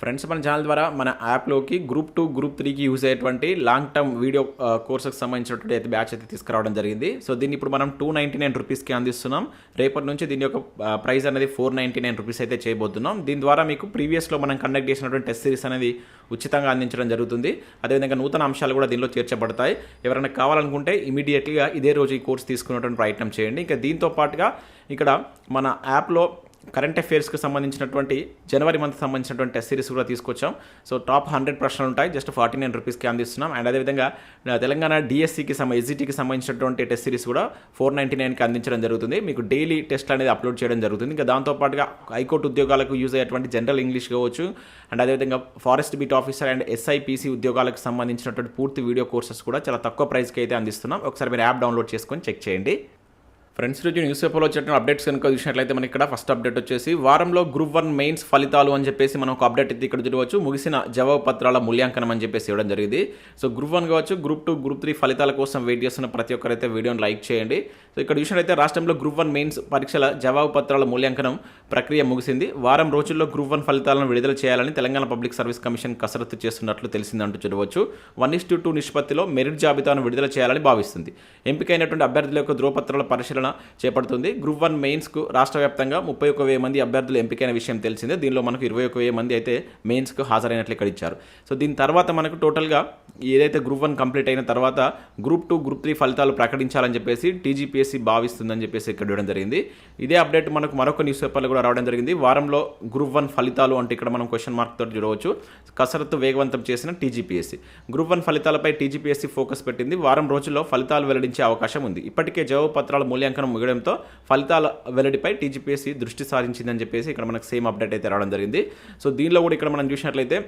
Friends మన channel ద్వారా మన యాప్లోకి గ్రూప్ టూ గ్రూప్ త్రీకి యూజ్ అయ్యేటువంటి లాంగ్ టర్మ్ వీడియో కోర్సెస్కి సంబంధించినటువంటి అయితే బ్యాచ్ అయితే తీసుకురావడం జరిగింది. సో దీన్ని ఇప్పుడు మనం టూ నైంటీ నైన్ రూపీస్కి అందిస్తున్నాం. రేపటి నుంచి దీని యొక్క ప్రైస్ అనేది ఫోర్ నైంటీ నైన్ రూపీస్ అయితే చేయబోతున్నాం. దీని ద్వారా మీకు ప్రీవియస్లో మనం కండక్ట్ చేసినటువంటి టెస్ట్ సిరీస్ అనేది ఉచితంగా అందించడం జరుగుతుంది. అదేవిధంగా నూతన అంశాలు కూడా దీనిలో చేర్చబడతాయి. ఎవరైనా కావాలనుకుంటే ఇమీడియట్గా ఇదే రోజు ఈ కోర్స్ తీసుకునేటువంటి ప్రయత్నం చేయండి. ఇంకా దీంతో పాటుగా ఇక్కడ మన యాప్లో కరెంట్ అఫైర్స్కి సంబంధించినటువంటి జనవరి మంత్ సంబంధించినటువంటి టెస్ట్ సిరీస్ కూడా తీసుకొచ్చాం. సో టాప్ హండ్రెడ్ ప్రశ్నలు ఉంటాయి. జస్ట్ ఫార్టీ నైన్ రూపీస్కి అందిస్తున్నాం. అండ్ అదేవిధంగా తెలంగాణ డిఎస్సికి సంబంధించి ఎస్జిటీకి సంబంధించినటువంటి టెస్ట్ సిరీస్ కూడా ఫోర్ నైంటీ నైన్కి అందించడం జరుగుతుంది. మీకు డైలీ టెస్ట్ అనేది అప్లోడ్ చేయడం జరుగుతుంది. ఇంకా దాంతోపాటుగా హైకోర్టు ఉద్యోగాలకు యూజ్ అయ్యేటువంటి జనరల్ ఇంగ్లీష్ కావచ్చు. అండ్ అదేవిధంగా forest beat officer and SIPC ఉద్యోగాలకు సంబంధించినటువంటి పూర్తి వీడియో కోర్సెస్ కూడా చాలా తక్కువ ప్రైస్కి అయితే అందిస్తున్నాం. ఒకసారి మీరు యాప్ డౌన్లోడ్ చేసుకొని చెక్ చేయండి. ఫ్రెండ్స్ రోజు న్యూస్ పేపర్లో వచ్చిన అప్డేట్స్ కనుక చూసినట్లయితే మనకి ఇక్కడ ఫస్ట్ అప్డేట్ వచ్చేసి వారంలో గ్రూప్ వన్ మెయిన్స్ ఫలితాలు అని చెప్పేసి మనం ఒక అప్డేట్ అయితే ఇక్కడ చూడవచ్చు. ముగిసిన జవాబు పత్రాల మూల్యాంకనం అని చెప్పేసి ఇవ్వడం జరిగింది. సో గ్రూప్ వన్ కావచ్చు గ్రూప్ టూ గ్రూప్ త్రీ ఫలితాల కోసం వెయిట్ చేస్తున్న ప్రతి ఒక్కరైతే వీడియోని లైక్ చేయండి. సో ఇక్కడ చూసినట్లయితే రాష్ట్రంలో గ్రూప్ వన్ మెయిన్స్ పరీక్షల జవాబు పత్రాల మూల్యాంకనం ప్రక్రియ ముగిసింది. వారం రోజుల్లో గ్రూప్ వన్ ఫలితాలను విడుదల చేయాలని తెలంగాణ పబ్లిక్ సర్వీస్ కమిషన్ కసరత్తు చేస్తున్నట్లు తెలిసిందంటూ చూడవచ్చు. వన్ ఇస్ టు టూ నిష్పత్తిలో మెరిట్ జాబితాను విడుదల చేయాలని భావిస్తుంది. ఎంపికైనటువంటి అభ్యర్థుల యొక్క ధ్రువపత్రాల పరిశీలన చేపడుతుంది. గ్రూప్ వన్ మెయిన్స్కు రాష్ట్ర వ్యాప్తంగా ముప్పై ఒక వెయ్యి మంది అభ్యర్థులు ఎంపికైన విషయం తెలిసిందే. దీనిలో మనకు ఇరవై ఒక వెయ్యి మంది అయితే మెయిన్స్కు హాజరైనట్లు ఇక్కడ ఇచ్చారు. సో దీని తర్వాత మనకు టోటల్గా ఏదైతే గ్రూప్ వన్ కంప్లీట్ అయిన తర్వాత గ్రూప్ టూ గ్రూప్ త్రీ ఫలితాలు ప్రకటించాలని చెప్పేసి టీజీపీఎస్సీ భావిస్తుందని చెప్పేసి ఇక్కడ ఇవ్వడం జరిగింది. ఇదే అప్డేట్ మనకు మరొక న్యూస్ పేపర్లో కూడా రావడం జరిగింది. వారంలో గ్రూప్ వన్ ఫలితాలు అంటే ఇక్కడ మనం క్వశ్చన్ మార్క్ తోటి చూడవచ్చు. కసరత్తు వేగవంతం చేసిన టీజీపీఎస్సీ. గ్రూప్ వన్ ఫలితాలపై టీజీపీఎస్సీ ఫోకస్ పెట్టింది. వారం రోజుల్లో ఫలితాలు వెల్లడించే అవకాశం ఉంది. ఇప్పటికే జవాబు పత్రాల మూల్యాంకనం ముగడంతో ఫలితాల వెల్లడిపై టీజీపీఎస్సీ దృష్టి సారించిందని చెప్పేసి ఇక్కడ మనకు సేమ్ అప్డేట్ అయితే రావడం జరిగింది. సో దీనిలో కూడా ఇక్కడ మనం చూసినట్లయితే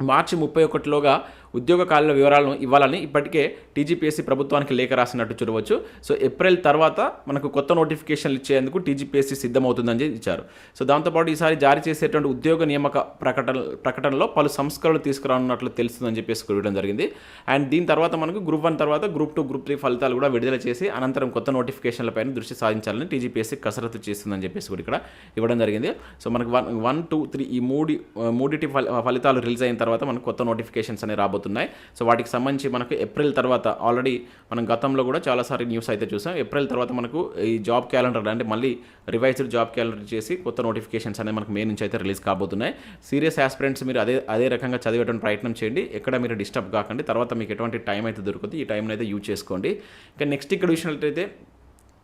మార్చి ముప్పై ఒకటిలోగా ఉద్యోగ కాలుల వివరాలను ఇవ్వాలని ఇప్పటికే టీజీపీఎస్సీ ప్రభుత్వానికి లేఖ రాసినట్టు చూడవచ్చు. సో ఏప్రిల్ తర్వాత మనకు కొత్త నోటిఫికేషన్లు ఇచ్చేందుకు టీజీపీఎస్సీ సిద్ధమవుతుందని ఇచ్చారు. సో దాంతోపాటు ఈసారి జారీ చేసేటువంటి ఉద్యోగ నియామక ప్రకటన ప్రకటనలో పలు సంస్కరణలు తీసుకురానున్నట్లు తెలుస్తుందని చెప్పేసి ఇవ్వడం జరిగింది. అండ్ దీని తర్వాత మనకు గ్రూప్ వన్ తర్వాత గ్రూప్ టూ గ్రూప్ త్రీ ఫలితాలు కూడా విడుదల చేసి అనంతరం కొత్త నోటిఫికేషన్లపైన దృష్టి సాధించాలని టీజీపీఎస్సీ కసరత్తు చేస్తుందని చెప్పేసి కూడా ఇక్కడ ఇవ్వడం జరిగింది. సో మనకు వన్ వన్ టూ త్రీ ఈ మూడి మూడిటి ఫలితాలు రిలీజ్ అయిన తర్వాత మనకు కొత్త నోటిఫికేషన్స్ అనేవి రాబోతున్నాయి. సో వాటికి సంబంధించి మనకు ఏప్రిల్ తర్వాత ఆల్రెడీ మనం గతంలో కూడా చాలాసార్లు న్యూస్ అయితే చూసాం. ఏప్రిల్ తర్వాత మనకు ఈ జాబ్ క్యాలెండర్ అంటే మళ్ళీ రివైజ్డ్ జాబ్ క్యాలెండర్ చేసి కొత్త నోటిఫికేషన్స్ అనేవి మనకు మే నుంచి అయితే రిలీజ్ కాబోతున్నాయి. సీరియస్ ఆస్పిరెంట్స్ మీరు అదే అదే రకంగా చదివేటువంటి ప్రయత్నం చేయండి. ఎక్కడ మీరు డిస్టర్బ్ కాకండి. తర్వాత మీకు ఎటువంటి టైం అయితే దొరుకుతుంది ఈ టైంని అయితే యూజ్ చేసుకోండి. ఇంకా నెక్స్ట్ ఇక్కడ అయితే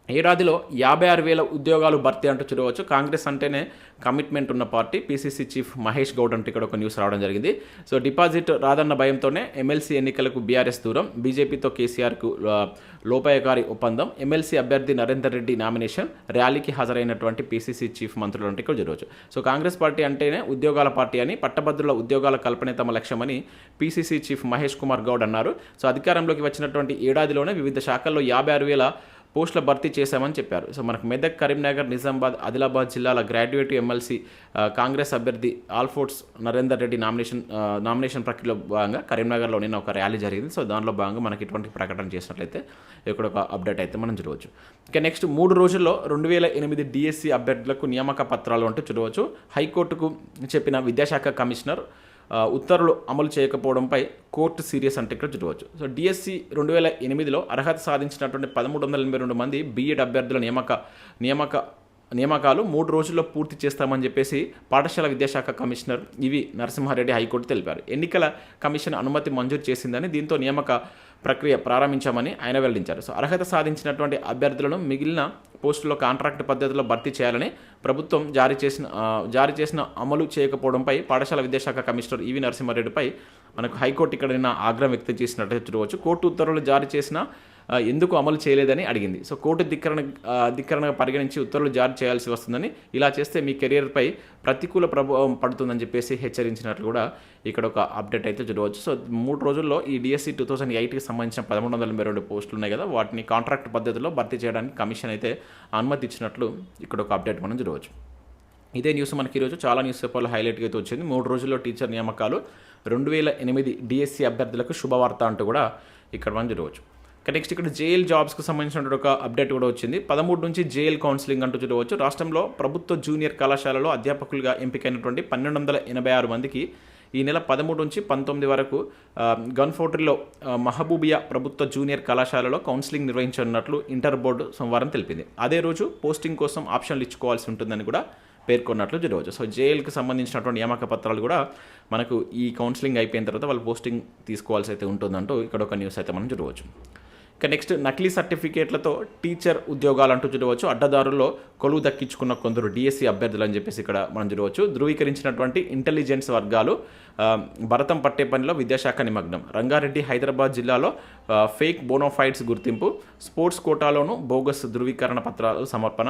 ఏడాదిలో యాభై ఆరు వేల ఉద్యోగాలు భర్తీ అంటూ చూడవచ్చు. కాంగ్రెస్ అంటేనే కమిట్మెంట్ ఉన్న party. PCC chief Mahesh Goud అంటూ ఇక్కడ ఒక న్యూస్ రావడం జరిగింది. సో డిపాజిట్ రాదన్న భయంతోనే ఎమ్మెల్సీ ఎన్నికలకు బీఆర్ఎస్ దూరం. బీజేపీతో కేసీఆర్కు లోపాయకారి ఒప్పందం. ఎమ్మెల్సీ అభ్యర్థి నరేందర్ రెడ్డి నామినేషన్. ర్యాలీకి హాజరైనటువంటి పీసీసీ చీఫ్ మంత్రులు అంటే ఇక్కడ చూడవచ్చు. సో కాంగ్రెస్ పార్టీ అంటేనే ఉద్యోగాల పార్టీ అని పట్టభద్రుల ఉద్యోగాల కల్పనే తమ లక్ష్యమని పీసీసీ చీఫ్ మహేష్ కుమార్ గౌడ్ అన్నారు. సో అధికారంలోకి వచ్చినటువంటి ఏడాదిలోనే వివిధ శాఖల్లో యాభై ఆరు వేల పోస్టుల భర్తీ చేశామని చెప్పారు. సో మనకు మెదక్ కరీంనగర్ నిజామాబాద్ ఆదిలాబాద్ జిల్లాల గ్రాడ్యుయేట్ ఎమ్మెల్సీ కాంగ్రెస్ అభ్యర్థి Alphores Narender Reddy nomination nomination ప్రక్రియలో భాగంగా కరీంనగర్లో నిన్న ఒక ర్యాలీ జరిగింది. సో దానిలో భాగంగా మనకి ఇటువంటి ప్రకటన చేసినట్లయితే ఇక్కడ ఒక అప్డేట్ అయితే మనం చూడవచ్చు. ఇక నెక్స్ట్ మూడు రోజుల్లో రెండు వేల ఎనిమిది డిఎస్సి అభ్యర్థులకు నియామక పత్రాలు అంటూ చూడవచ్చు. హైకోర్టుకు చెప్పిన విద్యాశాఖ కమిషనర్ ఉత్తర్వులు అమలు చేయకపోవడంపై కోర్టు సీరియస్ అంటే ఇక్కడ చూడవచ్చు సో డిఎస్సి రెండు వేల ఎనిమిదిలో అర్హత సాధించినటువంటి పదమూడు వందల ఎనభై రెండు మంది బీఎడ్ అభ్యర్థుల నియామక నియామక నియామకాలు మూడు రోజుల్లో పూర్తి చేస్తామని చెప్పేసి పాఠశాల విద్యాశాఖ కమిషనర్ ఇవి నరసింహారెడ్డి హైకోర్టు తెలిపారు. ఎన్నికల కమిషన్ అనుమతి మంజూరు చేసిందని దీంతో నియామక ప్రక్రియ ప్రారంభించామని ఆయన వెల్లడించారు. సో అర్హత సాధించినటువంటి అభ్యర్థులను మిగిలిన పోస్టుల్లో కాంట్రాక్ట్ పద్ధతిలో భర్తీ చేయాలని ప్రభుత్వం జారీ చేసిన జారీ చేసిన అమలు చేయకపోవడంపై పాఠశాల విద్యాశాఖ కమిషనర్ ఈవి నరసింహారెడ్డిపై మనకు హైకోర్టు ఇక్కడ నిన్న ఆగ్రహం వ్యక్తం చేసినట్టు చూడవచ్చు కోర్టు ఉత్తర్వులు జారీ చేసిన ఎందుకు అమలు చేయలేదని అడిగింది. సో కోర్టు ధిక్కరణ ధిక్కరణగా పరిగణించి ఉత్తర్వులు జారీ చేయాల్సి వస్తుందని ఇలా చేస్తే మీ కెరియర్పై ప్రతికూల ప్రభావం పడుతుందని చెప్పేసి హెచ్చరించినట్లు కూడా ఇక్కడ ఒక అప్డేట్ అయితే చూడవచ్చు. సో మూడు రోజుల్లో ఈ డిఎస్సి టూ థౌసండ్ ఎయిట్కి సంబంధించిన పదమూడు వందల ఎనభై రెండు పోస్టులు ఉన్నాయి కదా వాటిని కాంట్రాక్ట్ పద్ధతిలో భర్తీ చేయడానికి కమిషన్ అయితే అనుమతి ఇచ్చినట్లు ఇక్కడ ఒక అప్డేట్ మనం చూడవచ్చు. ఇదే న్యూస్ మనకి ఈరోజు చాలా న్యూస్ పేపర్లో హైలైట్గా అయితే వచ్చింది. మూడు రోజుల్లో టీచర్ నియామకాలు రెండు వేల ఎనిమిది డిఎస్సి అభ్యర్థులకు శుభవార్త అంటూ కూడా ఇక్కడ మనం చూడవచ్చు. నెక్స్ట్ ఇక్కడ జేఎల్ జాబ్స్కి సంబంధించిన ఒక అప్డేట్ కూడా వచ్చింది. పదమూడు నుంచి జేఎల్ కౌన్సిలింగ్ అంటూ చూడవచ్చు. రాష్ట్రంలో ప్రభుత్వ జూనియర్ కళాశాలలో అధ్యాపకులుగా ఎంపికైనటువంటి పన్నెండు వందల ఎనభై ఆరు మందికి ఈ నెల పదమూడు నుంచి పంతొమ్మిది వరకు గన్ ఫోర్టరీలో మహబూబియా ప్రభుత్వ జూనియర్ కళాశాలలో కౌన్సిలింగ్ నిర్వహించనున్నట్లు ఇంటర్ బోర్డు సోమవారం తెలిపింది. అదే రోజు పోస్టింగ్ కోసం ఆప్షన్లు ఇచ్చుకోవాల్సి ఉంటుందని కూడా పేర్కొన్నట్లు చూడవచ్చు. సో జేఎల్కి సంబంధించినటువంటి నియామక పత్రాలు కూడా మనకు ఈ కౌన్సిలింగ్ అయిపోయిన తర్వాత వాళ్ళు పోస్టింగ్ తీసుకోవాల్సి అయితే ఉంటుందంటూ ఇక్కడ ఒక న్యూస్ అయితే మనం చూడవచ్చు. ఇక నెక్స్ట్ నకిలీ సర్టిఫికేట్లతో టీచర్ ఉద్యోగాలు అంటూ చూడవచ్చు. అడ్డదారుల్లో కొలువు దక్కించుకున్న కొందరు డిఎస్సి అభ్యర్థులు అని చెప్పేసి ఇక్కడ మనం చూడవచ్చు. ధృవీకరించినటువంటి ఇంటెలిజెన్స్ వర్గాలు భరతం పట్టే పనిలో విద్యాశాఖ నిమగ్నం. రంగారెడ్డి హైదరాబాద్ జిల్లాలో ఫేక్ బోనోఫైడ్స్ గుర్తింపు స్పోర్ట్స్ కోటాలోను బోగస్ ధృవీకరణ పత్రాలు సమర్పణ.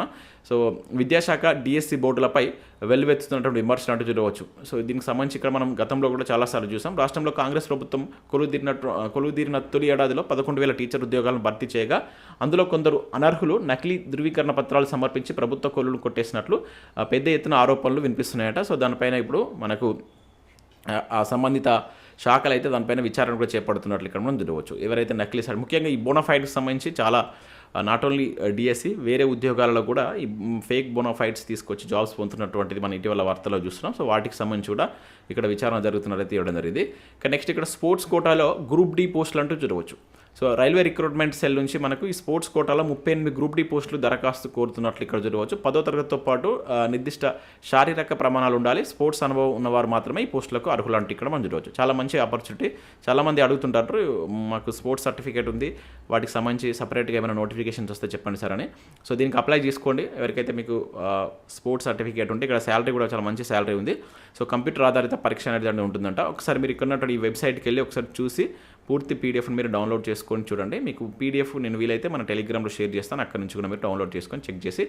సో విద్యాశాఖ డిఎస్సి బోర్డులపై వెల్లువెత్తుతున్నటువంటి విమర్శలు అంటూ చూడవచ్చు. సో దీనికి సంబంధించి ఇక్కడ మనం గతంలో కూడా చాలాసార్లు చూసాం. రాష్ట్రంలో కాంగ్రెస్ ప్రభుత్వం కొలువుదీరినట్టు కొలుదీరిన తొలి ఏడాదిలో పదకొండు వేల టీచర్ ఉద్యోగాలను భర్తీ చేయగా అందులో కొందరు అనర్హులు నకిలీ ధృవీకరణ పత్రాలు సమర్పించి ప్రభుత్వ కొలులు కొట్టేసినట్లు పెద్ద ఎత్తున ఆరోపణలు వినిపిస్తున్నాయట. సో దానిపైన ఇప్పుడు మనకు ఆ సంబంధిత శాఖలు అయితే దానిపైన విచారణ కూడా చేపడుతున్నట్లు ఇక్కడ మనం చూడవచ్చు ఎవరైతే నకిలీ సర్ ముఖ్యంగా ఈ బోనఫైడ్కి సంబంధించి చాలా నాట్ ఓన్లీ డిఎస్సి వేరే ఉద్యోగాలలో కూడా ఈ ఫేక్ బోనోఫైట్స్ తీసుకొచ్చి జాబ్స్ పొందుతున్నటువంటిది మనం ఇటీవల వార్తలో చూస్తున్నాం. సో వాటికి సంబంధించి కూడా ఇక్కడ విచారణ జరుగుతున్నట్లయితే ఇవ్వడం జరిగింది. ఇక నెక్స్ట్ ఇక్కడ స్పోర్ట్స్ కోటాలో గ్రూప్ డి పోస్టులు అంటూ చూడవచ్చు. సో రైల్వే రిక్రూట్మెంట్ సెల్ నుంచి మనకు ఈ స్పోర్ట్స్ కోటాలో ముప్పై ఎనిమిది గ్రూప్ డి పోస్టులు దరఖాస్తు కోరుతున్నట్లు ఇక్కడ చూడవచ్చు పదో తరగతితో పాటు నిర్దిష్ట శారీరక ప్రమాణాలు ఉండాలి. స్పోర్ట్స్ అనుభవం ఉన్నవారు మాత్రమే ఈ పోస్టులకు అర్హులు అంటే ఇక్కడ మనం చూడవచ్చు. చాలా మంచి ఆపర్చునిటీ చాలామంది అడుగుతుంటారు మాకు స్పోర్ట్స్ సర్టిఫికేట్ ఉంది వాటికి సంబంధించి సపరేట్గా ఏమైనా నోటిఫికేషన్స్ వస్తే చెప్పండి సార్ అని. సో దీనికి అప్లై చేసుకోండి. ఎవరికైతే మీకు స్పోర్ట్స్ సర్టిఫికేట్ ఉంటే ఇక్కడ శాలరీ కూడా చాలా మంచి శాలరీ ఉంది. సో కంప్యూటర్ ఆధారిత పరీక్ష అనేది ఉంటుందంట. ఒకసారి మీరు ఇక్కడ ఉన్నటువంటి ఈ వెబ్సైట్కి వెళ్ళి ఒకసారి చూసి పూర్తి పీడిఎఫ్ని మీరు డౌన్లోడ్ చేసుకొని చూడండి. మీకు పీడిఎఫ్ నేను వీలైతే మన టెలిగ్రామ్లో షేర్ చేస్తాను. అక్కడ నుంచి కూడా మీరు డౌన్లోడ్ చేసుకొని చెక్ చేసి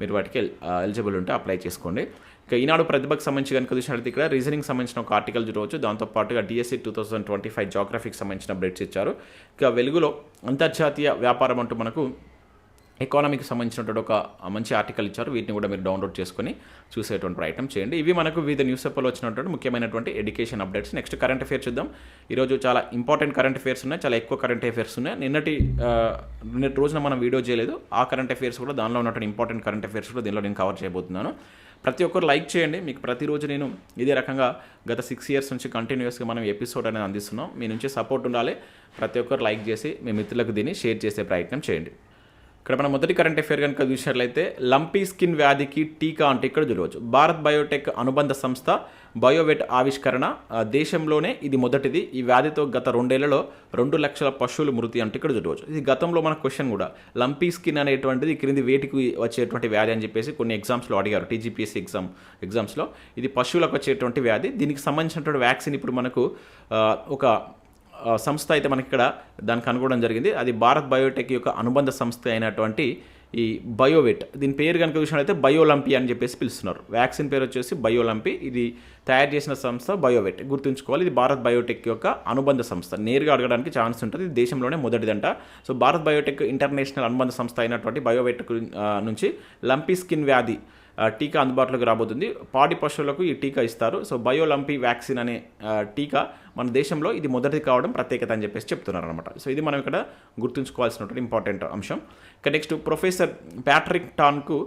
మీరు వాటికి ఎలిజిబుల్ ఉంటే అప్లై చేసుకోండి. ఇక ఈనాడు ప్రతిభకు సంబంధించి కనుక చూసినట్లయితే ఇక్కడ రీజనింగ్ సంబంధించిన ఒక ఆర్టికల్ చూడవచ్చు. దాంతోపాటుగా DSC two thousand twenty five జాగ్రఫీకి సంబంధించిన బ్రెడ్స్ ఇచ్చారు. ఇక వెలుగులో అంతర్జాతీయ వ్యాపారం అంటూ మనకు ఎకానమీకి సంబంధించినటువంటి ఒక మంచి ఆర్టికల్ ఇచ్చారు. వీటిని కూడా మీరు డౌన్లోడ్ చేసుకొని చూసేటువంటి ప్రయత్నం చేయండి. ఇవి మనకు వివిధ న్యూస్ పేపర్లో వచ్చినటువంటి ముఖ్యమైనటువంటి education updates next current affairs చూద్దాం. ఈరోజు చాలా ఇంపార్టెంట్ కరెంట్ అఫేర్స్ ఉన్నాయి. చాలా ఎక్కువ కరెంట్ అఫేర్స్ ఉన్నాయి. నిన్నటి నిన్నటి రోజున మనం వీడియో చేయలేదు. ఆ కరెంట్ అఫేర్స్ కూడా దానిలో ఉన్నటువంటి ఇంపార్టెంట్ కరెంట్ అఫేర్స్ కూడా దీనిలో నేను కవర్ చేయబోతున్నాను. ప్రతి ఒక్కరు లైక్ చేయండి. మీకు ప్రతిరోజు నేను ఇదే రకంగా గత సిక్స్ ఇయర్స్ నుంచి కంటిన్యూస్గా మనం ఎపిసోడ్ అనేది అందిస్తున్నాం. మీ నుంచి సపోర్ట్ ఉండాలి. ప్రతి ఒక్కరు లైక్ చేసి మీ మిత్రులకు దీన్ని షేర్ చేసే ప్రయత్నం చేయండి. ఇక్కడ మనం మొదటి కరెంట్ అఫేర్ కనుక చూసినట్లయితే లంపీ స్కిన్ వ్యాధికి టీకా అంటే ఇక్కడ చూడవచ్చు భారత్ బయోటెక్ అనుబంధ సంస్థ బయోవెట్ ఆవిష్కరణ దేశంలోనే ఇది మొదటిది. ఈ వ్యాధితో గత రెండేళ్ళలో రెండు లక్షల పశువులు మృతి అంటే ఇక్కడ చూడవచ్చు ఇది గతంలో మన క్వశ్చన్ కూడా. లంపీ స్కిన్ అనేటువంటిది క్రింది వేటికి వచ్చేటువంటి వ్యాధి అని చెప్పేసి కొన్ని ఎగ్జామ్స్లో అడిగారు. టీజీపీఎస్సీ ఎగ్జామ్ ఎగ్జామ్స్లో ఇది పశువులకు వచ్చేటువంటి వ్యాధి. దీనికి సంబంధించినటువంటి వ్యాక్సిన్ ఇప్పుడు మనకు ఒక సంస్థ అయితే మనకి ఇక్కడ దానికి కనుగొనడం జరిగింది. అది భారత్ బయోటెక్ యొక్క అనుబంధ సంస్థ అయినటువంటి ఈ బయోవెట్. దీని పేరు కనుక చూసినట్లయితే బయోలంపి అని చెప్పేసి పిలుస్తున్నారు. వ్యాక్సిన్ పేరు వచ్చేసి బయోలంపి. ఇది తయారు చేసిన సంస్థ బయోవెట్. గుర్తుంచుకోవాలి ఇది భారత్ బయోటెక్ యొక్క అనుబంధ సంస్థ. నేరుగా అడగడానికి ఛాన్స్ ఉంటుంది. ఇది దేశంలోనే మొదటిదంట. సో భారత్ బయోటెక్ ఇంటర్నేషనల్ అనుబంధ సంస్థ అయినటువంటి బయోవెట్ నుంచి లంపి స్కిన్ వ్యాధి టీకా అందుబాటులోకి రాబోతుంది. పాడి పశువులకు ఈ టీకా ఇస్తారు. సో బయోలంపీ వ్యాక్సిన్ అనే టీకా మన దేశంలో ఇది మొదటిది కావడం ప్రత్యేకత అని చెప్పేసి చెప్తున్నారు అనమాట సో ఇది మనం ఇక్కడ గుర్తుంచుకోవాల్సినటువంటి ఇంపార్టెంట్ అంశం. ఇక నెక్స్ట్ ప్రొఫెసర్ ప్యాట్రిక్ టాన్కు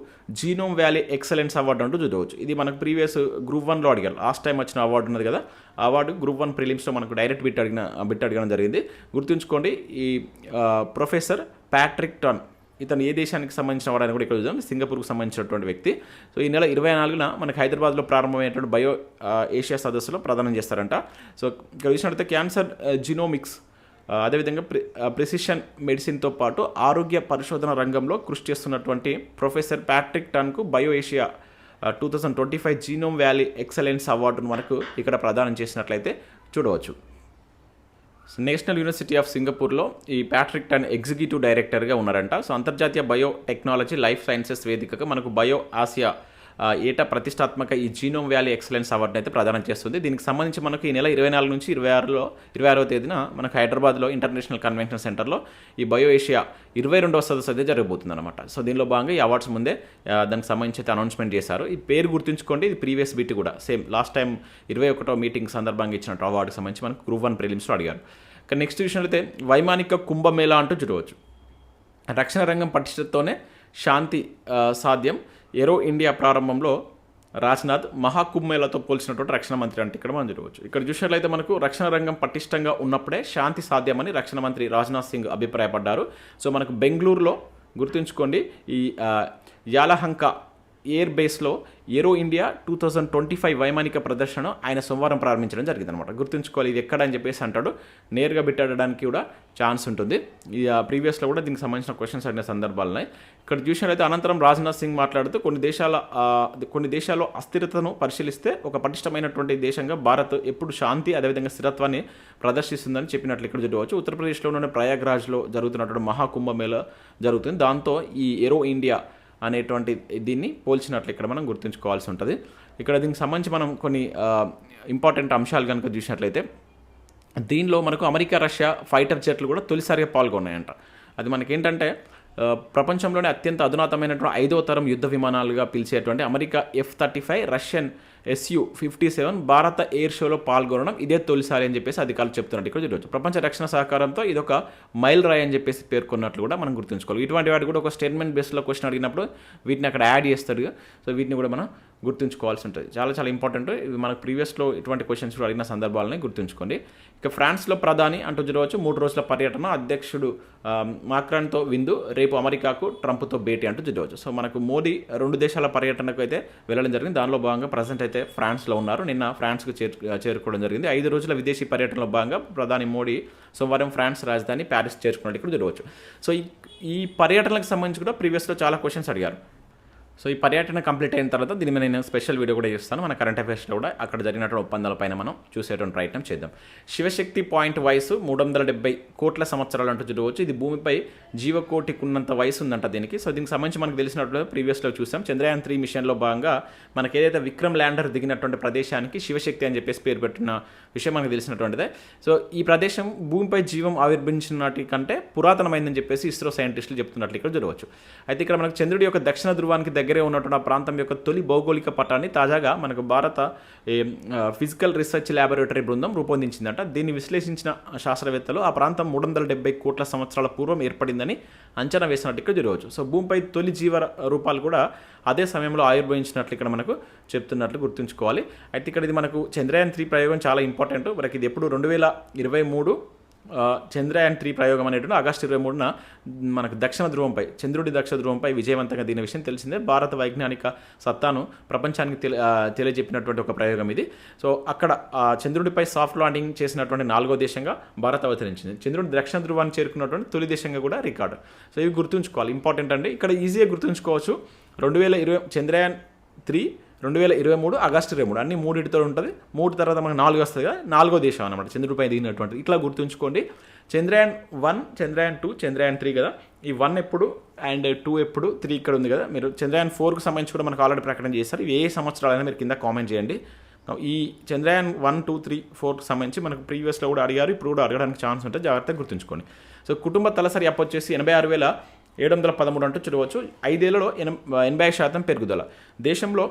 జీనోమ్ వ్యాలీ ఎక్సలెన్స్ అవార్డు అంటూ చూడవచ్చు. ఇది మనకు ప్రీవియస్ గ్రూప్ వన్లో అడిగారు. లాస్ట్ టైం వచ్చిన అవార్డు ఉన్నది కదా. అవార్డు గ్రూప్ వన్ ప్రిలిమ్స్లో మనకు డైరెక్ట్ బిట్ అడిగిన బిట్ అడగడం జరిగింది. గుర్తుంచుకోండి ఈ ప్రొఫెసర్ ప్యాట్రిక్ టాన్ ఇతను ఏ దేశానికి సంబంధించిన వాడని కూడా ఇక్కడ చూద్దాం. సింగపూర్కు సంబంధించినటువంటి వ్యక్తి. సో ఈ నెల ఇరవై నాలుగున మనకు హైదరాబాద్లో ప్రారంభమైనటువంటి బయో ఏషియా సదస్సులో ప్రదానం చేస్తారంట. సో ఇక్కడ చూసినట్లయితే క్యాన్సర్ జినోమిక్స్ అదేవిధంగా ప్రి ప్రిసిషన్ మెడిసిన్తో పాటు ఆరోగ్య పరిశోధన రంగంలో కృషి చేస్తున్నటువంటి professor Patrick టన్కు bio Asia two thousand twenty five Genome Valley excellence అవార్డును మనకు ఇక్కడ ప్రదానం చేసినట్లయితే చూడవచ్చు. నేషనల్ యూనివర్సిటీ ఆఫ్ సింగపూర్లో ఈ ప్యాట్రిక్ టన్ ఎగ్జిక్యూటివ్ డైరెక్టర్గా ఉన్నారంట. సో అంతర్జాతీయ బయో టెక్నాలజీ లైఫ్ సైన్సెస్ వేదికగా మనకు బయో ఆసియా ఏటా ప్రతిష్టాత్మక ఈ జీనోమ్ వ్యాలీ ఎక్సలెన్స్ అవార్డును అయితే ప్రదానం చేస్తుంది. దీనికి సంబంధించి మనకు ఈ నెల ఇరవై నాలుగు నుంచి ఇరవై ఆరులో ఇరవై ఆరో తేదీన మనకు హైదరాబాద్లో ఇంటర్నేషనల్ కన్వెన్షన్ సెంటర్లో ఈ బయో ఏషియా ఇరవై రెండవ సదస్సు అయితే జరగబోతుంది అనమాట సో దీనిలో భాగంగా ఈ అవార్డ్స్ ముందే దానికి సంబంధించి అయితే అనౌన్స్మెంట్ చేశారు. ఈ పేరు గుర్తుంచుకోండి ఇది ప్రీవియస్ బీట్ కూడా. సేమ్ లాస్ట్ టైం ఇరవై ఒకటో మీటింగ్ సందర్భంగా ఇచ్చినట్టు అవార్డుకి సంబంధించి మనకు గ్రూప్ వన్ ప్రిలిమ్స్లో అడిగారు. కానీ నెక్స్ట్ విషయంలో అయితే వైమానిక కుంభమేళా అంటూ చూడవచ్చు. రక్షణ రంగం పటిష్టతోనే శాంతి సాధ్యం. ఏరో ఇండియా ప్రారంభంలో రాజ్నాథ్ మహాకుంభేలతో పోల్చినటువంటి రక్షణ మంత్రి అంటే ఇక్కడ మనం చూడవచ్చు. ఇక్కడ చూసినట్లయితే మనకు రక్షణ రంగం పటిష్టంగా ఉన్నప్పుడే శాంతి సాధ్యమని రక్షణ మంత్రి రాజ్నాథ్ సింగ్ అభిప్రాయపడ్డారు. సో మనకు బెంగళూరులో గుర్తుంచుకోండి ఈ యాలహంక ఎయిర్ బేస్లో Aero India two thousand twenty five వైమానిక ప్రదర్శన ఆయన సోమవారం ప్రారంభించడం జరిగింది అనమాట గుర్తుంచుకోవాలి ఇది ఎక్కడ అని చెప్పేసి అంటాడు. నేరుగా బిట్టాడడానికి కూడా ఛాన్స్ ఉంటుంది. ఈ ప్రీవియస్లో కూడా దీనికి సంబంధించిన క్వశ్చన్స్ అడిగిన సందర్భాలు ఉన్నాయి ఇక్కడ చూసినట్లయితే అనంతరం రాజ్నాథ్ సింగ్ మాట్లాడుతూ కొన్ని దేశాల కొన్ని దేశాల్లో అస్థిరతను పరిశీలిస్తే ఒక పటిష్టమైనటువంటి దేశంగా భారత్ ఎప్పుడు శాంతి అదేవిధంగా స్థిరత్వాన్ని ప్రదర్శిస్తుందని చెప్పినట్లు ఇక్కడ చూడవచ్చు ఉత్తరప్రదేశ్లోని ప్రయాగ్రాజ్లో జరుగుతున్నటువంటి మహాకుంభమేళ జరుగుతుంది. దాంతో ఈ ఏరో ఇండియా అనేటువంటి దీన్ని పోల్చినట్లు ఇక్కడ మనం గుర్తుంచుకోవాల్సి ఉంటుంది. ఇక్కడ దీనికి సంబంధించి మనం కొన్ని ఇంపార్టెంట్ అంశాలు కనుక చూసినట్లయితే దీనిలో మనకు అమెరికా రష్యా ఫైటర్ జెట్లు కూడా తొలిసారిగా పాల్గొన్నాయంట. అది మనకేంటంటే ప్రపంచంలోనే అత్యంత అధునాతమైనటువంటి ఐదో తరం యుద్ధ విమానాలుగా పిలిచేటువంటి America F thirty five Russian SU fifty seven భారత ఎయిర్ షోలో పాల్గొనడం ఇదే తొలిసారి అని చెప్పేసి అధికారులు చెప్తున్నట్టు ఇక్కడ చూడవచ్చు ప్రపంచ రక్షణ సహకారంతో ఇది ఒక మైల్ రాయ్ అని చెప్పేసి పేర్కొన్నట్లు కూడా మనం గుర్తుంచుకోవాలి. ఇటువంటి వాటి కూడా ఒక స్టేట్మెంట్ బేస్లో క్వశ్చన్ అడిగినప్పుడు వీటిని అక్కడ యాడ్ చేస్తాడు సో వీటిని కూడా మనం గుర్తుంచుకోవాల్సి ఉంటుంది చాలా చాలా ఇంపార్టెంట్. ఇవి మనకు ప్రీవియస్లో ఇటువంటి క్వశ్చన్స్ కూడా అడిగిన సందర్భాలని గుర్తుంచుకోండి. ఇక ఫ్రాన్స్లో ప్రధాని అంటూ చూడవచ్చు మూడు రోజుల పర్యటన అధ్యక్షుడు మాక్రాన్తో విందు రేపు అమెరికాకు ట్రంప్తో భేటీ అంటూ చూడవచ్చు. సో మనకు మోదీ రెండు దేశాల పర్యటనకు అయితే వెళ్ళడం జరిగింది. దానిలో భాగంగా ప్రజెంట్ అయితే ఫ్రాన్స్లో ఉన్నారు. నిన్న ఫ్రాన్స్కు చేరు చేరుకోవడం జరిగింది. ఐదు రోజుల విదేశీ పర్యటనలో భాగంగా ప్రధాని మోడీ సోమవారం ఫ్రాన్స్ రాజధాని ప్యారిస్ చేరుకున్నట్టు ఇక్కడ చూడవచ్చు. సో ఈ ఈ పర్యటనలకు సంబంధించి కూడా ప్రీవియస్లో చాలా క్వశ్చన్స్ అడిగారు. సో ఈ పర్యటన కంప్లీట్ అయిన తర్వాత దీని మీద నేను స్పెషల్ వీడియో కూడా చేస్తాను. మన కరెంట్ అఫైర్స్లో కూడా అక్కడ జరిగినటువంటి ఒప్పందాలపైన మనం చూసేటువంటి ప్రయత్నం చేద్దాం. శివశక్తి పాయింట్ వయసు మూడు వందల డెబ్బై కోట్ల సంవత్సరాలు అంటూ చూడవచ్చు. ఇది భూమిపై జీవకోటికున్నంత వయసు ఉందంట దీనికి. సో దీనికి సంబంధించి మనకు తెలిసినట్లు ప్రీవియస్లో చూసాం. చంద్రయాన్ త్రీ మిషన్లో భాగంగా మనకి ఏదైతే విక్రమ్ ల్యాండర్ దిగినటువంటి ప్రదేశానికి శివశక్తి అని చెప్పేసి పేరు పెట్టిన విషయం మనకు తెలిసినటువంటిదే. సో ఈ ప్రదేశం భూమిపై జీవం ఆవిర్భించిన నాటి కంటే పురాతనమైందని చెప్పేసి ఇస్రో సైంటిస్టులు చెప్తున్నట్లు ఇక్కడ చూడవచ్చు. అయితే ఇక్కడ మనకు చంద్రుడి యొక్క దక్షిణ ధ్రువానికి దగ్గర ఉన్నటువంటి ఆ ప్రాంతం యొక్క తొలి భౌగోళిక పటాన్ని తాజాగా మనకు భారత ఫిజికల్ రీసెర్చ్ ల్యాబొరేటరీ బృందం రూపొందించిందట. దీన్ని విశ్లేషించిన శాస్త్రవేత్తలు ఆ ప్రాంతం మూడు వందల డెబ్బై కోట్ల సంవత్సరాల పూర్వం ఏర్పడిందని అంచనా వేసినట్టు ఇక్కడ చూడవచ్చు సో భూమిపై తొలి జీవ రూపాలు కూడా అదే సమయంలో ఆవిర్భవించినట్లు ఇక్కడ మనకు చెప్తున్నట్లు గుర్తుంచుకోవాలి. అయితే ఇక్కడ ఇది మనకు చంద్రయాన్ త్రీ ప్రయోగం చాలా ఇంపార్టెంట్. మనకి ఇది ఎప్పుడు రెండు వేల ఇరవై మూడు చంద్రయాన్ త్రీ ప్రయోగం అనేటువంటి ఆగస్టు ఇరవై మూడున మనకు దక్షిణ ధ్రువంపై చంద్రుడి దక్షిణ ధ్రువంపై విజయవంతంగా దీని విషయం తెలిసిందే. భారత వైజ్ఞానిక సత్తాను ప్రపంచానికి తెలి తెలియజెప్పినటువంటి ఒక ప్రయోగం ఇది. సో అక్కడ ఆ, చంద్రుడిపై సాఫ్ట్ లాండింగ్ చేసినటువంటి నాలుగో దేశంగా భారత్ అవతరించింది. చంద్రుడి దక్షిణ ధ్రువాన్ని చేరుకున్నటువంటి తొలి దేశంగా కూడా రికార్డు. సో ఇవి గుర్తుంచుకోవాలి. ఇంపార్టెంట్ అండి ఇక్కడ ఈజీగా గుర్తుంచుకోవచ్చు. రెండు వేల ఇరవై చంద్రయాన్ త్రీ రెండు వేల ఇరవై మూడు ఆగస్టు ఇరవై మూడు. అన్ని మూడింటితో ఉంటుంది. మూడు తర్వాత మనకు నాలుగు వస్తుంది కదా. నాలుగో దేశం అనమాట చంద్రుడిపై దిగినటువంటిది ఇట్లా గుర్తుంచుకోండి. Chandrayaan one Chandrayaan two Chandrayaan three కదా. ఈ వన్ ఎప్పుడు అండ్ టూ ఎప్పుడు త్రీ ఇక్కడ ఉంది కదా. మీరు చంద్రయాన్ ఫోర్కి సంబంధించి కూడా మనకు ఆల్రెడీ ప్రకటన చేస్తారు ఏ సంవత్సరాలైనా మీరు కింద కామెంట్ చేయండి. ఈ చంద్రయాన్ వన్ టూ త్రీ ఫోర్కి సంబంధించి మనకు ప్రీవియస్లో కూడా అడిగారు. ఇప్పుడు కూడా అడగడానికి ఛాన్స్ ఉంటుంది జాగ్రత్తగా గుర్తుంచుకోండి. సో కుటుంబ తలసరి అప్పొచ్చేసి ఎనభై ఆరు వేల ఏడు వందల పదమూడు అంటూ చూడవచ్చు. ఐదేళ్ళలో ఎన ఎనభై శాతం పెరుగుదల. దేశంలో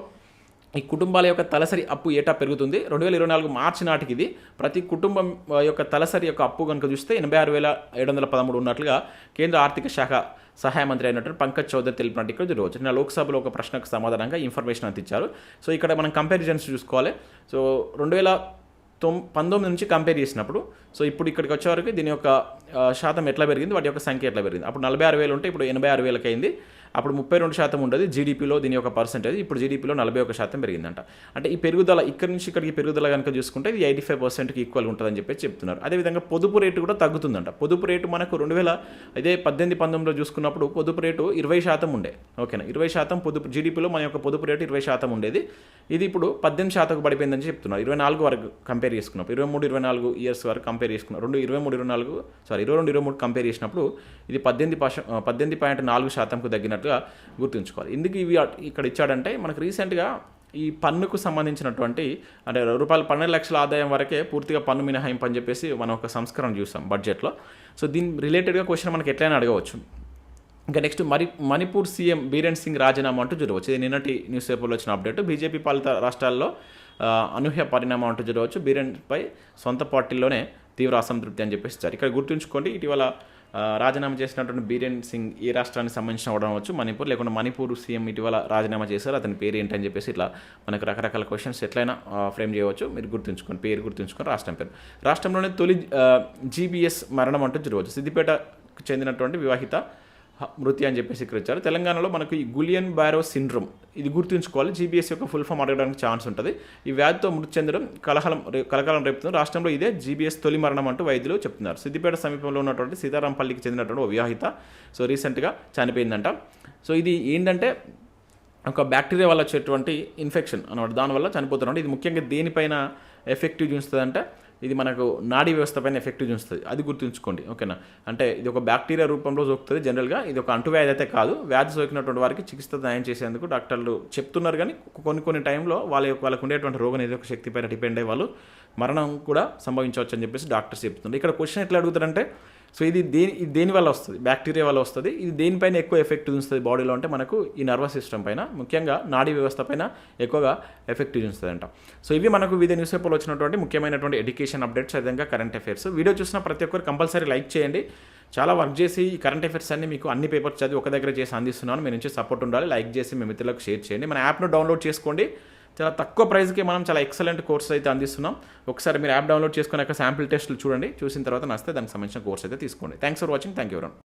ఈ కుటుంబాల యొక్క తలసరి అప్పు ఏటా పెరుగుతుంది? రెండు వేల ఇరవై నాలుగు మార్చి నాటికి ఇది. ప్రతి కుటుంబం యొక్క తలసరి యొక్క అప్పు కనుక చూస్తే ఎనభై ఆరు వేల ఏడు వందల పదమూడు ఉన్నట్లుగా కేంద్ర ఆర్థిక శాఖ సహాయ మంత్రి అయినటువంటి పంకజ్ చౌదరి తెలిపినట్టు ఇక్కడ చూడవచ్చు నిన్న లోక్సభలో ఒక ప్రశ్నకు సమాధానంగా ఇన్ఫర్మేషన్ అందించారు సో ఇక్కడ మనం కంపారిజన్స్ చూసుకోవాలి. సో రెండు వేల తొమ్ పంతొమ్మిది నుంచి కంపేర్ చేసినప్పుడు సో ఇప్పుడు ఇక్కడికి వచ్చేవరకు దీని యొక్క శాతం ఎట్లా పెరిగింది? వాటి యొక్క సంఖ్య ఎట్లా పెరిగింది? అప్పుడు నలభై ఆరు వేలు ఉంటే ఇప్పుడు ఎనభై ఆరు వేలకి అయింది. అప్పుడు ముప్పై రెండు శాతం ఉండేది జీడిపిలో దీని యొక్క పర్సెంటేజ్ ఇప్పుడు జీడిపిలో నలభై ఒక శాతం పెరిగిందంట. అంటే ఈ పెరుగుదల ఇక్కడి నుంచి ఇక్కడికి పెరుగుదల కనుక చూసుకుంటే ఇది ఎయిటీ ఫైవ్ పర్సెంట్కి ఈక్వల్ ఉంటుందని చెప్పి చెప్తున్నారు. అదేవిధంగా పొదుపు రేటు కూడా తగ్గుతుందంట. పొదుపు రేటు మనకు రెండు వేల ఇదే పద్దెనిమిది పంతొమ్మిదిలో చూసుకున్నప్పుడు పొదుపు రేటు ఇరవై శాతం ఉండే. ఓకేనా? ఇరవై శాతం పొదుపు జీడిపిలో మన యొక్క పొదుపు రేటు ఇరవై శాతం ఉండేది. ఇది ఇప్పుడు పద్దెనిమిది శాతం పడిపోయిందని చెప్తున్నారు. ఇరవై నాలుగు వరకు కంపేర్ చేసుకున్నప్పుడు ఇరవై మూడు ఇరవై నాలుగు ఇయర్స్ వరకు కంపేర్ చేసుకున్నారు రెండు ఇరవై మూడు ఇరవై నాలుగు సారీ ఇరవై రెండు ఇరవై మూడు కంపేర్ చేసినప్పుడు ఇది పద్దెనిమిది పద్దెనిమిది పాయింట్ నాలుగు శాతంకు తగ్గినట్టుగా గుర్తుంచుకోవాలి. ఎందుకు ఇవి ఇక్కడ ఇచ్చాడంటే మనకు రీసెంట్గా ఈ పన్నుకు సంబంధించినటువంటి అంటే రూపాయలు పన్నెండు లక్షల ఆదాయం వరకే పూర్తిగా పన్ను మినహాయింపు అని చెప్పేసి మనం ఒక సంస్కరణ చూసాం బడ్జెట్లో. సో దీని రిలేటెడ్గా క్వశ్చన్ మనకి ఎట్లయినా అడగవచ్చు. ఇంకా నెక్స్ట్ మరి మణిపూర్ సీఎం బీరేన్ సింగ్ రాజీనామా అంటూ చూడవచ్చు. ఇది నిన్నటి న్యూస్ పేపర్లో వచ్చిన అప్డేట్. బీజేపీ పాలిత రాష్ట్రాల్లో అనూహ్య పరిణామం అంటూ చూడవచ్చు. బీరేన్పై సొంత పార్టీలోనే తీవ్ర అసంతృప్తి అని చెప్పేసి ఇచ్చారు. ఇక్కడ గుర్తుంచుకోండి ఇటీవల రాజీనామా చేసినటువంటి బీరేన్ సింగ్ ఏ రాష్ట్రానికి సంబంధించిన అవడం అవ్వచ్చు మణిపూర్ లేకుంటే మణిపూర్ సీఎం ఇటీవల రాజీనామా చేశారు. అతని పేరు ఏంటని చెప్పేసి ఇట్లా మనకు రకరకాల క్వశ్చన్స్ ఎట్లయినా ఫ్రేమ్ చేయవచ్చు. మీరు గుర్తుంచుకోండి పేరు గుర్తుంచుకొని రాష్ట్రం పేరు. రాష్ట్రంలోనే తొలి జీబీఎస్ మరణం అంటూ జరగవచ్చు. సిద్దిపేట చెందినటువంటి వివాహిత మృతి అని చెప్పేసి ఇక్కడ ఇచ్చారు. తెలంగాణలో మనకు ఈ గులియన్ బారో సిండ్రోమ్ ఇది గుర్తుంచుకోవాలి. జీబీఎస్ యొక్క ఫుల్ ఫామ్ అడగడానికి ఛాన్స్ ఉంటుంది. ఈ వ్యాధితో మృతి చెందడం కలహలం రే- రేపుతుంది. రాష్ట్రంలో ఇదే జీబీఎస్ తొలి మరణం అంటూ వైద్యులు చెప్తున్నారు. సిద్దిపేట సమీపంలో ఉన్నటువంటి సీతారాంపల్లికి చెందినటువంటి ఓ వివాహిత. సో రీసెంట్గా చనిపోయిందంట. సో ఇది ఏంటంటే ఒక బ్యాక్టీరియా వల్ల వచ్చేటువంటి ఇన్ఫెక్షన్ అనమాట దానివల్ల చనిపోతున్నాడు ఇది ముఖ్యంగా దేనిపైన ఎఫెక్టివ్ చూస్తుందంటే ఇది మనకు నాడీ వ్యవస్థ పైన ఎఫెక్ట్ చూస్తుంది అది గుర్తుంచుకోండి ఓకేనా? అంటే ఇది ఒక బ్యాక్టీరియా రూపంలో సోకుతుంది జనరల్గా ఇది ఒక అంటువ్యాధి అయితే కాదు. వ్యాధి సోకినటువంటి వారికి చికిత్స నయం చేసేందుకు డాక్టర్లు చెప్తున్నారు కానీ కొన్ని కొన్ని టైంలో వాళ్ళ వాళ్ళకు ఉండేటువంటి రోగ నిరోధక శక్తి పైన డిపెండ్ అయ్యే వాళ్ళు మరణం కూడా సంభవించవచ్చు అని చెప్పేసి డాక్టర్స్ చెప్తున్నారు. ఇక్కడ క్వశ్చన్ ఎట్లా అడుగుతారంటే సో ఇది దేని దేని వల్ల వస్తుంది? బ్యాక్టీరియా వల్ల వస్తుంది. ఇది దేనిపైన ఎక్కువ ఎఫెక్ట్ చూస్తుంది బాడీలో అంటే మనకు ఈ నర్వస్ సిస్టమ్ పైన. ముఖ్యంగా నాడీ వ్యవస్థ పైన ఎక్కువగా ఎఫెక్ట్ చూస్తుంది అంట సో ఇవి మనకు వివిధ న్యూస్ పేపర్లో వచ్చినటువంటి ముఖ్యమైనటువంటి ఎడ్యుకేషన్ అప్డేట్స్ అదేవిధంగా కరెంట్ అఫైర్స్ వీడియో చూసిన ప్రతి ఒక్కరు కంపల్సరీ లైక్ చేయండి. చాలా వర్క్ చేసి ఈ కరెంట్ అఫైర్స్ అన్ని మీకు అన్ని పేపర్స్ చదివి ఒక దగ్గర చేసి అందిస్తున్నాను. మీ నుంచి సపోర్ట్ ఉండాలి. లైక్ చేసి మీ మిత్రులకు షేర్ చేయండి. మన యాప్ను డౌన్లోడ్ చేసుకోండి. చాలా తక్కువ ప్రైస్కి మనం చాలా ఎక్సలెంట్ కోర్స్ అయితే అందిస్తున్నాం. ఒకసారి మీరు యాప్ డౌన్లోడ్ చేసుకుని శాంపిల్ టెస్ట్లు చూడండి. చూసిన తర్వాత నస్తే దానికి సంబంధించిన కోర్స్ అయితే తీసుకోండి. Thanks for watching thank you